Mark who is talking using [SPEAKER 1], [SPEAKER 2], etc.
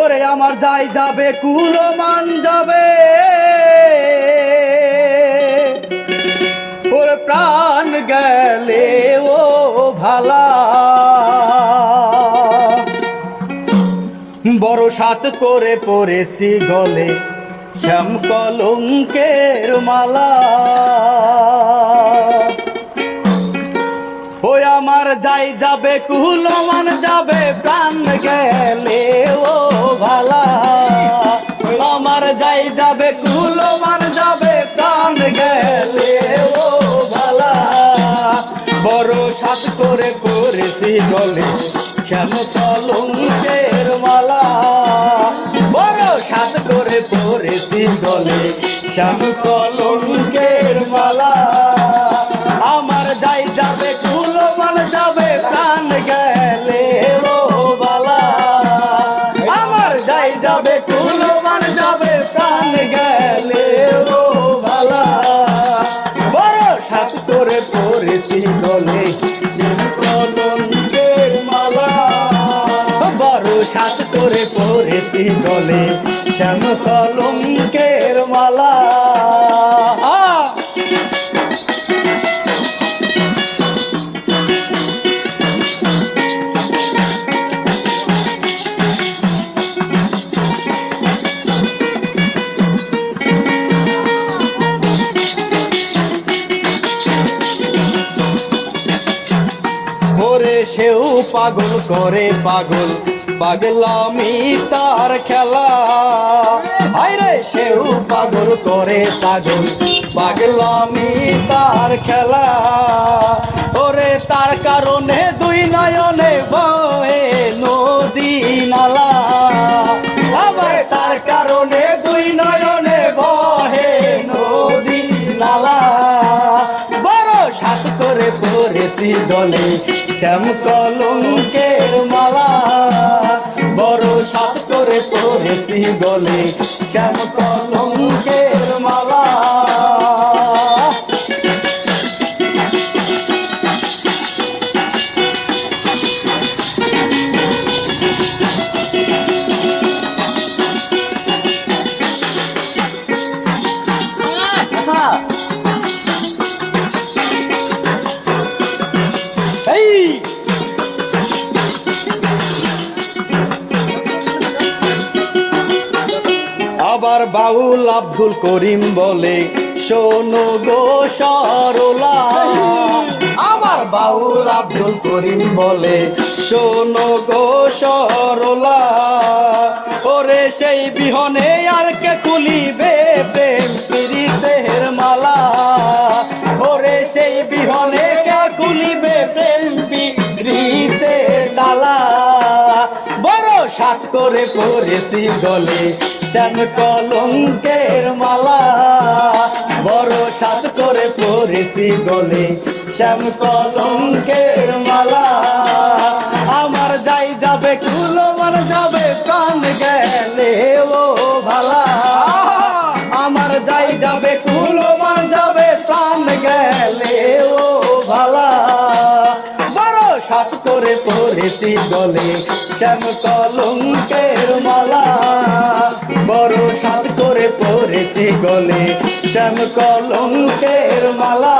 [SPEAKER 1] ওরে আমার যাই যাবে, কুলমান যাবে। ওরে প্রাণ গেলে ও ভালা। বড় সাত করে পড়েছি গলে, শ্যাম কলঙ্কের মালা। ওই আমার যাই যাবে, কুলমান যাবে, প্রাণ গেলে কুলমান যাবে প্রাণ গেলে, ও ভালা বড় সাত করে করেছি গলে শ্যাম কলঙ্কের মালা। বড় গলে শ্যাম কলঙ্কের সাত করে পড়েছি গলে শ্যাম কলঙ্কের মালা। পাগল করে পাগল পাগলামি তার খেলা। সেও পাগল করে পাগল। পাগলামি তার খেলা। ওরে, তার কারণে দুই নয়নে বয়ে নদী নালা। আবার তার কারণে দুই নয়নে বহে নদী নালা। বড় সাত করে পড়েছি জলে শ্যাম কলঙ্কের মালা। পড়েছি গলে শ্যাম কলঙ্কের মালা আবার বাউল আব্দুল করিম বলে, শোনো গো সরলা। আমার বাউল আব্দুল করিম বলে, শোনো গো সরলা। ওরে সেই বিহনে আর কে খুলিবে প্রেম প্রীতের মালা? ওরে সেই বিহনে কে খুলিবে প্রেম করে পড়েছি দলে শ্যাম কলঙ্কের মালা, বড় সাত করে পড়েছি দলে। শ্যাম কলঙ্কের মালা, আমার যাই যাবে কুলমান যাবে কান গেলে। করে দলে শ্যাম কলঙ্কের মালা। বড় সাত করে পড়েছি গলে। শ্যাম কলঙ্কের মালা।